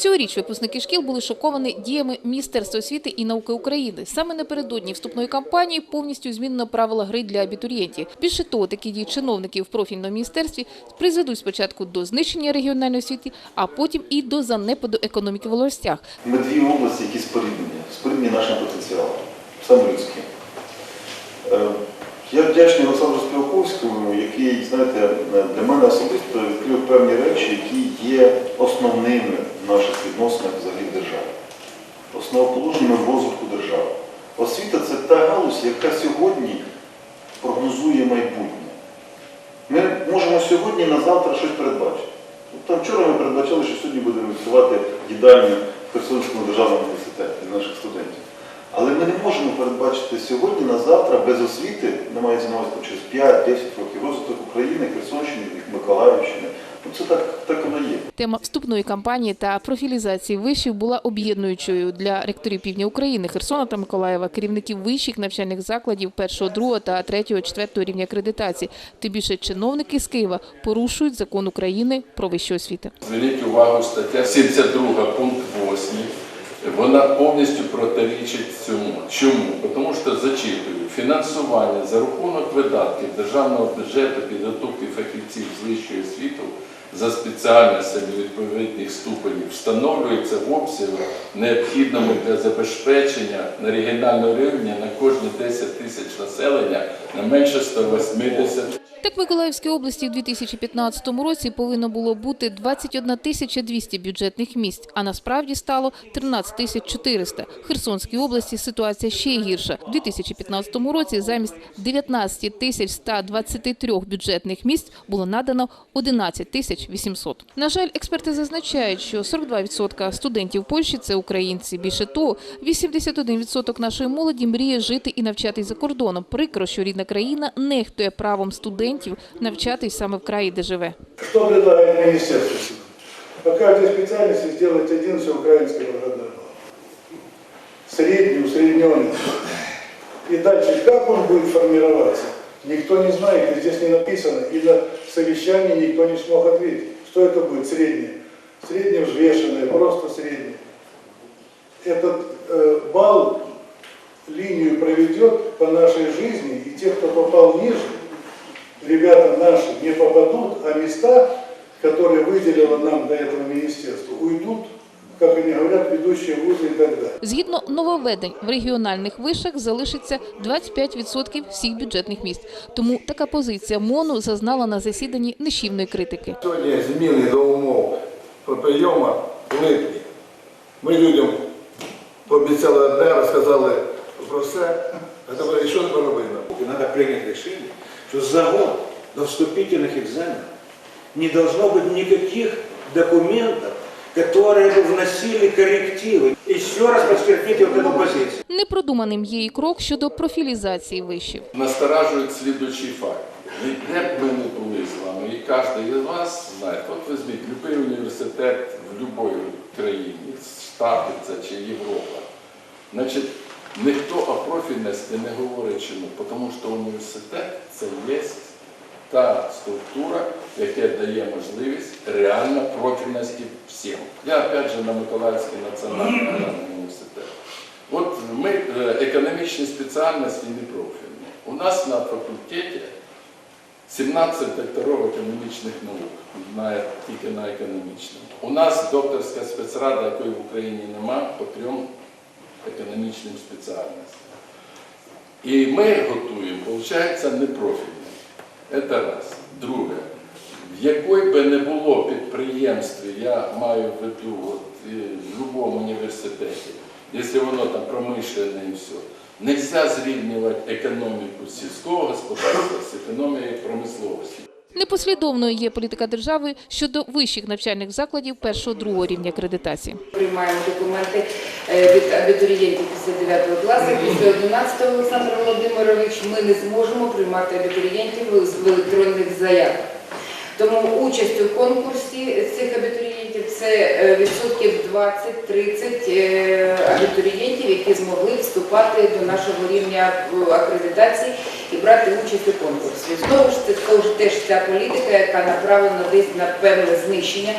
Цьогоріч випускники шкіл були шоковані діями Міністерства освіти і науки України. Саме напередодні вступної кампанії повністю змінено правила гри для абітурієнтів. Більше того, такі дії чиновників в профільному міністерстві призведуть спочатку до знищення регіональної освіти, а потім і до занепаду економіки в областях. Ми дві області, які споріднені, споріднені нашим потенціалом, саме людським. Е, Я вдячний Олександру Співаковському, який, знаєте, для мене особисто відкрив певні речі, які є основними в наших відносинах взагалі в державі, основоположними в розвитку держави. Освіта це та галузь, яка сьогодні прогнозує майбутнє. Ми можемо сьогодні на завтра щось передбачити. Там вчора ми передбачали, що сьогодні будемо відкривати їдальню в Херсонському державному університеті наших студентів. Але ми не можемо передбачити сьогодні на завтра без освіти, не мається на увазі через 5-10 років, розвиток України, Херсонщини, Миколаївщини. Ну це так, так воно є. Тема вступної кампанії та профілізації вишів була об'єднуючою для ректорів півдня України, Херсона та Миколаєва, керівників вищих навчальних закладів першого, другого та третього, четвертого рівня акредитації. Тим більше чиновники з Києва порушують закон України про вищу освіту. Зверніть увагу, стаття 72, пункт 8. Вона повністю протирічить цьому. Чому? Тому що зачитую фінансування за рахунок видатків державного бюджету підготовки фахівців з вищої освіти за спеціальностями відповідних ступенів встановлюється в обсязі необхідному для забезпечення на регіональному рівні на кожні 10 тисяч населення не менше 180 Так, в Миколаївській області в 2015 році повинно було бути 21 тисяча 200 бюджетних місць, а насправді стало 13 тисяч 400. В Херсонській області ситуація ще гірша. У 2015 році замість 19 тисяч 123 бюджетних місць було надано 11 тисяч 800. На жаль, експерти зазначають, що 42% студентів Польщі – це українці. Більше того, 81% нашої молоді мріє жити і навчатись за кордоном. Прикро, що рідна країна нехтує правом студентів навчатись саме в краї, де живе. Что предлагает министерство? По каждой специальности сделать один всеукраинский проходной бал. Средний, усредненный. И дальше, как он будет формироваться, никто не знает, и здесь не написано, и на совещании никто не смог ответить. Что это будет среднее? Среднее взвешенное, просто среднее. Этот э, бал линию проведет по нашей жизни, и те, кто попал ниже, ребята наши не попадут, а места, которые выделило нам до этого министерство, уйдут, как они говорят, ведущие вузы и так далее. Згідно нововведень, в регіональних вишах залишиться 25% всіх бюджетних місць. Тому така позиція МОНу зазнала на засіданні нищівної критики. Сьогодні зміни до умов про прийому в липні. Ми людям пообіцяли одне, розказали про все, а тепер і що тепер робити? И надо принять решение, что за год до вступительных экзаменов не должно быть никаких документов, которые бы вносили коррективы. Еще раз подчеркните вот эту позицию. Непродуманим є і крок щодо профілізації вишів. насторажують слідуючий факт. І де б ми не були з вами, і кожен із вас знає, от візьміть будь-який університет в будь-якій країні, Штати це чи Європа. Значить, ніхто о профільності не говорить чому, тому що університет це є та структура, яка дає можливість реально профільності всім. Я опять же на Миколаївський національний університет. От ми е, економічні спеціальності не профільні. У нас на факультеті 17 докторів економічних наук, на, тільки на економічному. У нас докторська спецрада, якої в Україні нема, по трьом економічним спеціальностям. І ми готуємо, виходить, непрофільні. Це раз. Друге, якої би не було підприємстві, я маю в виду от, в будь-якому університеті, якщо воно там промишлене і все, нельзя зрівнювати економіку сільського господарства з економією промисловості. Непослідовною є політика держави щодо вищих навчальних закладів першого-другого рівня акредитації. Приймаємо документи е, від абітурієнтів після 9 класу. Після 11 Олександр Володимирович ми не зможемо приймати абітурієнтів з електронних заяв. Тому участь у конкурсі цих абітурієнтів це е, відсотків 20-30 е, абітурієнтів, які змогли вступати до нашого рівня акредитації і брати участь у конкурсі. Знову ж це теж- ця політика, яка направлена десь на певне знищення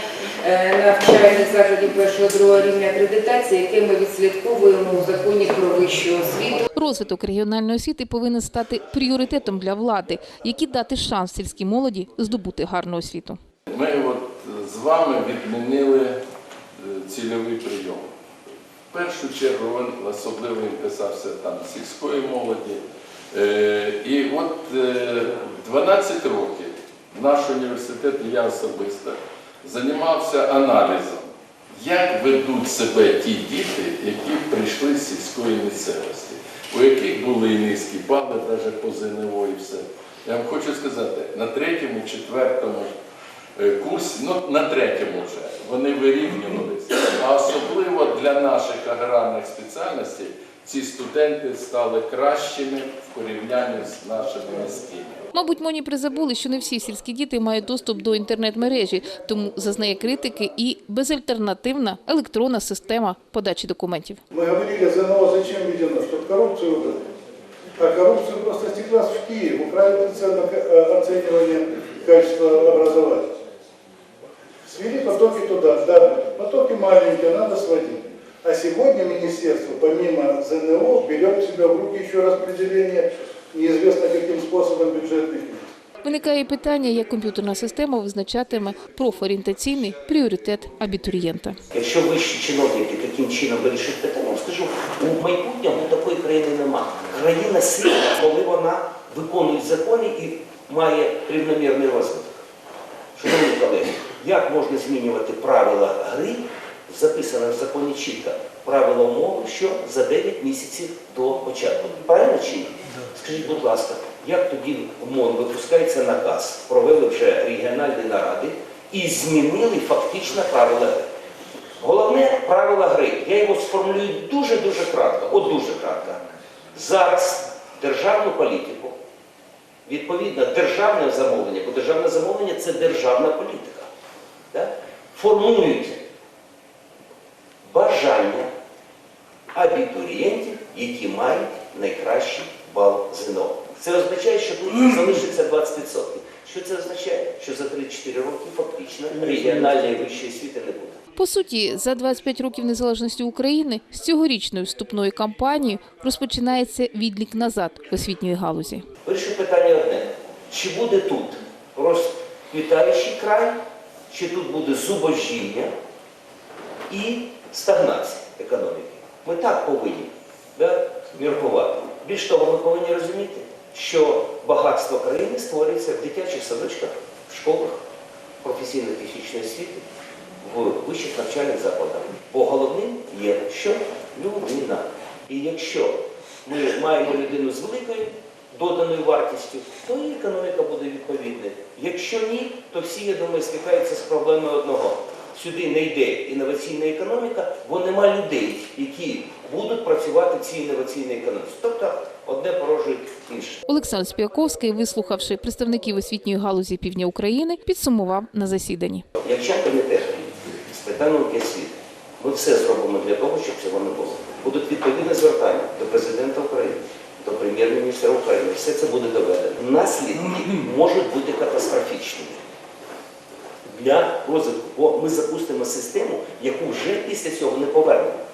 навчальних закладів першого другого рівня акредитації, яке ми відслідковуємо у законі про вищу освіту. Розвиток регіональної освіти повинен стати пріоритетом для влади, які дати шанс сільській молоді здобути гарну освіту. Ми от з вами відмінили е, цільовий прийом. В першу чергу він особливо писався там сільської молоді. Е, І от е, 12 років наш університет, я особисто, займався аналізом, як ведуть себе ті діти, які прийшли з сільської місцевості, у яких були і низькі бали, навіть по ЗНО і все. Я вам хочу сказати, на третьому, четвертому е, курсі, ну на третьому вже, вони вирівнювалися. А особливо для наших аграрних спеціальностей ці студенти стали кращими в порівнянні з нашими міськими. Мабуть, моні призабули, що не всі сільські діти мають доступ до інтернет-мережі, тому зазнає критики і безальтернативна електронна система подачі документів. Мы говорили, ЗНО зачем введено, чтобы коррупцию удалить. А коррупцию просто стеклась в Киев, украли цену э, оценивания качества образования. Свели потоки туда, да, потоки маленькие, надо сводить. А сегодня министерство, помимо ЗНО, берет в себя в руки еще распределение неизвестно каким способом бюджетных мест. Виникає питання, як комп'ютерна система визначатиме профорієнтаційний пріоритет абітурієнта. Якщо вищі чиновники таким чином вирішують питання, я скажу, у майбутньому такої країни нема. Країна сильна, коли вона виконує закони і має рівномірний розвиток. Шановні колеги, як можна змінювати правила гри, записано в законі чітко, правила умови, що за 9 місяців до початку. Правильно чи ні? Скажіть, будь ласка, як тоді в МОН випускається наказ, провели вже регіональні наради і змінили фактично правила гри. Головне правило гри, я його сформулюю дуже-дуже кратко, от дуже кратко. Зараз державну політику, відповідно, державне замовлення, бо державне замовлення це державна політика. Да? Формують абітурієнтів, які мають найкращий бал ЗНО. Це означає, що тут залишиться 20%. Що це означає? Що за 3-4 роки фактично регіональної вищої освіти не буде. По суті, за 25 років незалежності України з цьогорічної вступної кампанії розпочинається відлік назад освітньої галузі. Перше питання одне. Чи буде тут розквітаючий край, чи тут буде зубожіння і стагнація економіки? Ми так повинні да, міркувати. Більш того, ми повинні розуміти, що багатство країни створюється в дитячих садочках, в школах професійно-технічної освіти, в вищих навчальних закладах. Бо головним є що людина. І якщо ми маємо людину з великою доданою вартістю, то і економіка буде відповідною. Якщо ні, то всі, я думаю, стикаються з проблемою одного. Сюди не йде інноваційна економіка, бо нема людей, які будуть працювати в цій інноваційній економіці. Тобто одне порожує інше. Олександр Спіаковський, вислухавши представників освітньої галузі півдня України, підсумував на засіданні. Як член комітету з питань освіти, ми все зробимо для того, щоб цього не було. Будуть відповідні звертання до президента України, до прем'єр-міністра України. Все це буде доведено. Наслідки можуть бути катастрофічними для розвитку, бо ми запустимо систему, яку вже після цього не повернемо.